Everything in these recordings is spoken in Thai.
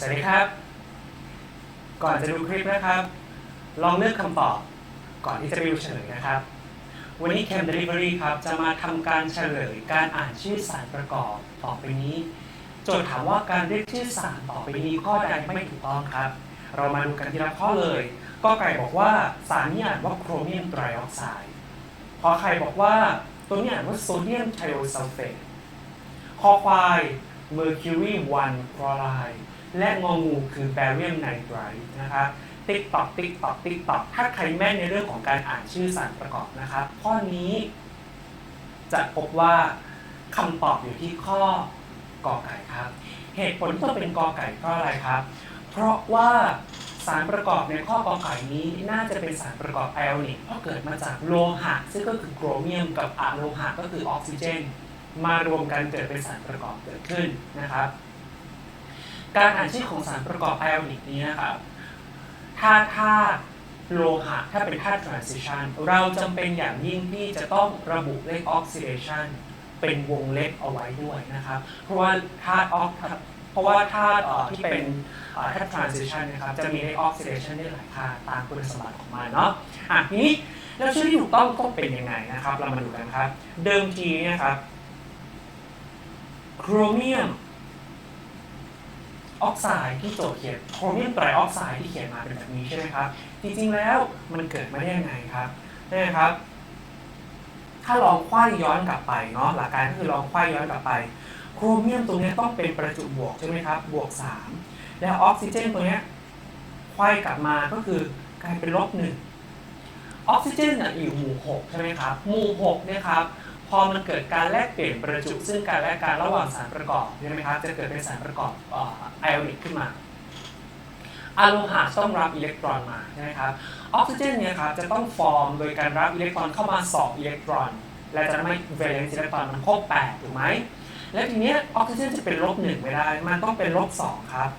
สวัสดีครับ ก่อนจะดูคลิปนะครับ ลองเลือกคำตอบ ก่อนที่จะไปดูเฉลยนะครับ วันนี้ Cam Delivery ครับ จะมาทำการเฉลยการอ่านชื่อสารประกอบต่อไปนี้ โจทย์ถามว่าการเรียกชื่อสารต่อไปนี้ข้อใดไม่ถูกต้องครับ เรามาดูกันทีละข้อเลย ก็ไก่บอกว่าสารนี้อ่านว่าโครเมียมไตรออกไซด์พอไข่บอกว่าตัวนี้อ่านว่าโซเดียมไทโอซัลเฟตคอควาย Mercury 1 chloride และงองูคือ barium nitride นะครับ ติ๊กตอกติ๊กตอกติ๊กตอกถ้าใครแม่นในเรื่องของการอ่านชื่อสารประกอบนะครับ ข้อนี้จะพบว่าคำตอบอยู่ที่ข้อกอไก่ครับ เหตุผลที่ต้องเป็นกอไก่เพราะอะไรครับ เพราะว่าสารประกอบในข้อกอไก่นี้น่าจะเป็นสารประกอบไอออนิกเพราะเกิดมาจากโลหะ ซึ่งก็คือโครเมียมกับอะโลหะก็คือออกซิเจน มารวมกันเกิดเป็นสารประกอบเกิดขึ้นนะครับ การอ่านชื่อของสารประกอบไอออนิกนี้นะครับถ้าธาตุโลหะถ้าเป็นธาตุ transition เราจำเป็นอย่างยิ่งที่จะต้องระบุเลข oxidation เป็นวงเล็บเอาไว้ด้วยนะครับ เพราะว่าธาตุออกเพราะว่าธาตุที่เป็นธาตุ transition นะครับจะมีเลข oxidation ได้หลายค่าตามคุณสมบัติของมันเนาะอะทีนี้แล้วชื่อที่ถูกต้องต้องเป็นยังไงนะครับ เรามาดูกันครับ เดิมทีเนี่ยครับโครเมียม ออกไซด์ที่โจทย์เขียนโครเมียมไตรออกไซด์ที่เขียนมาเป็นแบบนี้ใช่ไหมครับ จริงๆแล้วมันเกิดมาได้ยังไงครับนี่นะครับ ถ้าลองคว้าย้อนกลับไปเนาะหลักการก็คือลองคว้ายย้อนกลับไป โครเมียมตรงเนี้ยต้องเป็นประจุบวกใช่ไหมครับ บวก 3 แล้วออกซิเจนตัวเนี้ยคว้ายกลับมาก็คือกลายเป็นลบหนึ่งออกซิเจนน่ะอยู่หมู่6ใช่ไหมครับหมู่6เนี่ยครับ พอมันเกิดการแลกเปลี่ยนประจุซึ่งการแลกการระหว่างสารประกอบใช่ไหมครับจะเกิดเป็นสารประกอบไอออนิกขึ้นมาอะโลหะต้องรับอิเล็กตรอนมาใช่ไหมครับออกซิเจนเนี่ยครับจะต้องฟอร์มโดยการรับอิเล็กตรอนเข้ามา2อิเล็กตรอน และจะทำให้เวเลนซ์อิเล็กตรอนมันครบ8ถูกไหมแล้วทีเนี้ยออกซิเจนจะเป็นลบหนึ่งไม่ได้ มันต้องเป็นลบสองครับ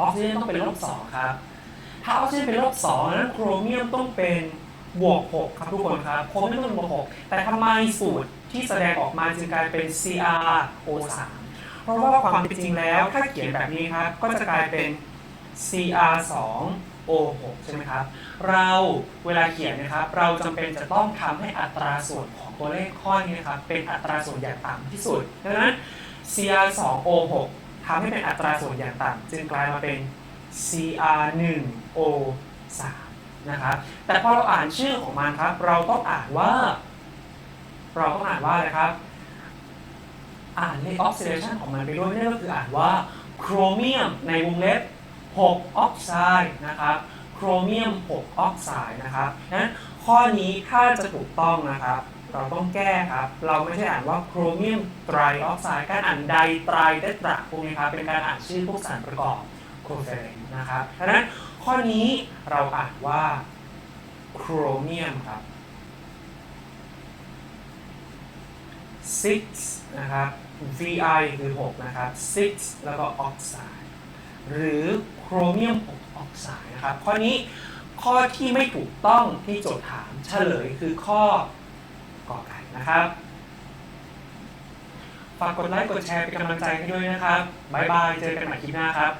ออกซิเจนต้องเป็นลบสองครับ ถ้าออกซิเจนเป็นลบสองนั้นโครเมียมต้องเป็น บวกหกครับทุกคนครับโครเมียมต้องเป็นบวกหกแต่ทำไมสูตรที่แสดงออกมาจึงกลายเป็น CrO3 เพราะว่าความเป็นจริงแล้วถ้าเขียนแบบนี้ครับก็จะกลายเป็น Cr2O6 ใช่ไหมครับ เราเวลาเขียนนะครับ เราจำเป็นจะต้องทำให้อัตราส่วนของตัวเลขข้อนี้นะครับ เป็นอัตราส่วนอย่างต่ำที่สุดดังนั้น Cr2O6 ทำให้เป็นอัตราส่วนอย่างต่ำจึงกลายมาเป็น Cr1O3 นะครับแต่พอเราอ่านชื่อของมันครับ เราต้องอ่านว่า เราต้องอ่านว่าอะไรครับ อ่านเลขออกซิเดชันของมันไปด้วยนั่นก็คืออ่านว่าโครเมียมในวงเล็บ6ออกไซด์นะครับโครเมียม 6 ออกไซด์นะครับนั้นข้อนี้ถ้าจะถูกต้องนะครับ เราต้องแก้ครับ เราไม่ใช่อ่านว่าโครเมียมไตรออกไซด์การอ่านไดไตรเดตระพวกนี้ครับเป็นการอ่านชื่อพวกสารประกอบโครเฟนนะครับดังนั้น ข้อนี้เราอ่านว่าโครเมียมครับ6นะครับ Vi คือ 6 นะครับ6แล้วก็ออกไซด์หรือโครเมียม6ออกไซด์นะครับ ข้อนี้ข้อที่ไม่ถูกต้องที่โจทย์ถามเฉลยคือข้อกอไก่นะครับ ฝากกดไลค์กดแชร์เป็นกำลังใจให้ด้วยนะครับ บ๊ายบาย เจอกันใหม่คลิปหน้าครับ